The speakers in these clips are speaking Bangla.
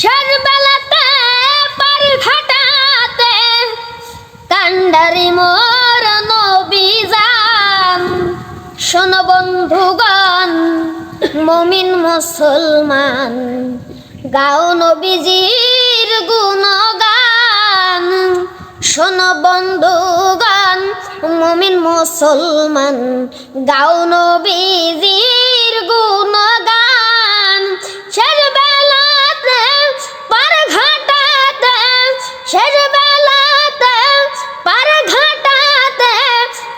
শেষবেলাতে পার ঘাটাতে কান্ডারি মোর নবীজান শোনো বন্ধুগণ, মমিন মুসলমান, গাও নবীজির গুণগান। শোনো বন্ধুগণ, মমিন মুসলমান, গাও নবীজির গুণগান।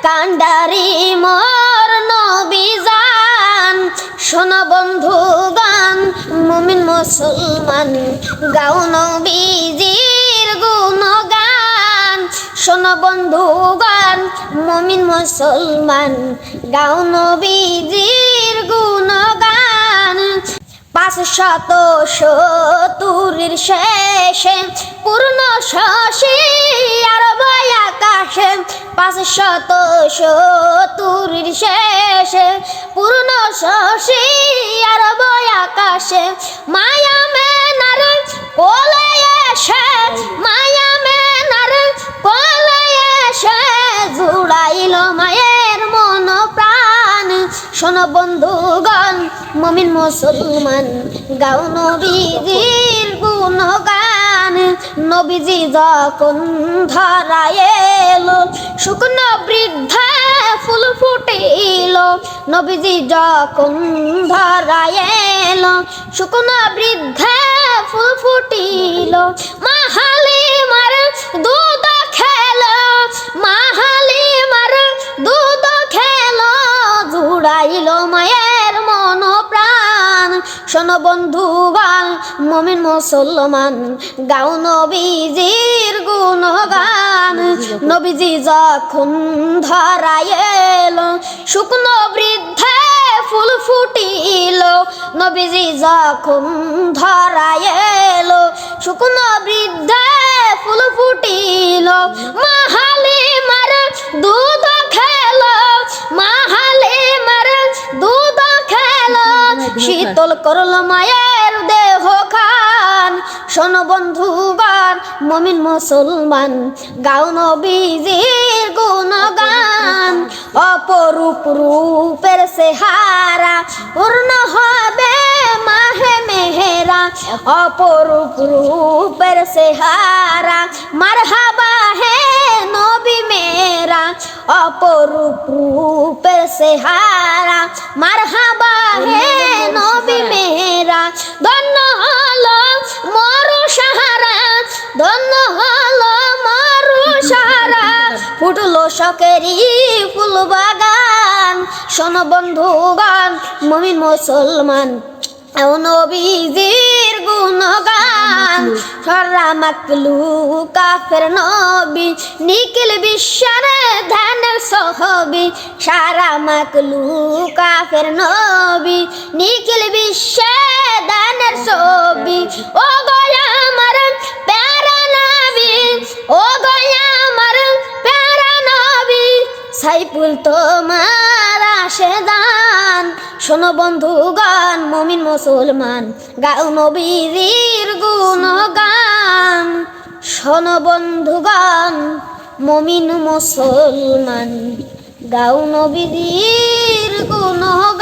কান্ডারি মোর নবীজান। শোনো বন্ধুগান মুমিন মুসলমান, গাও নবীজির গুণগান। শোনো বন্ধুগান মুমিন মুসলমান, গাও নবীজির গুণগান। পাঁচ শত সতুরির শেষে পূর্ণ শশী আর ভয় আকাশে। পাঁচ শত সতুরির শেষে পূর্ণ শশী আর ভয় আকাশে। মায়া মেনার কোলে এসে, মায়া মেনার কোলে এসে। শোনো বন্ধুগণ, মমিন মুসলমান, গাও নবীজির গুণগান। নবীজি যখন ধরায় এলো, শুকনো বৃদ্ধা ফুল ফুটিল। নবীজি যখন ধরায় এলো, শুকনো বৃদ্ধা ফুল ফুটিল। মাহালি মার দুধ শোনো বন্ধুগান মমিন মুসলমান, গাও নবীজির গুণগান। নবীজি যখন ধরায় এলো, শুকনো বৃদ্ধে ফুল ফুটিল। নবীজি যখন ধরায় এলো, শুকনো বৃদ্ধে ফুল ফুটিল। মাহালি শীতল করল মায়ের দেহ খান। শোনো বন্ধুগান মমিন মুসলমান, গাও নবীজির গুণগান। অপরূপ রূপের সেহারা পূর্ণ হবে মাহে মেহেরা। অপরূপ রূপের সেহারা মারহাবা হে নবী মেরা। অপরূপ রূপের সেহারা মারহাবা হে ফুটলো শকেরি ফুল বাগান শোনো বন্ধুগান মমিন মুসলমান নবীজির গুণগান। সরা মাকলু কাফের নবী, নিখিল বিশ্বের ধ্যানের সহবি। সারা মাকলু কাফের নবী, নিখিল বিশ্বে ধ্যানের ছবি ও সাইফুল তোমার আসে দান। শোনো বন্ধুগণ, মমিন মুসলমান, গাও নবীর গুণগান। শোনো বন্ধুগণ, মমিন মুসলমান, গাও নবীর গুণগান।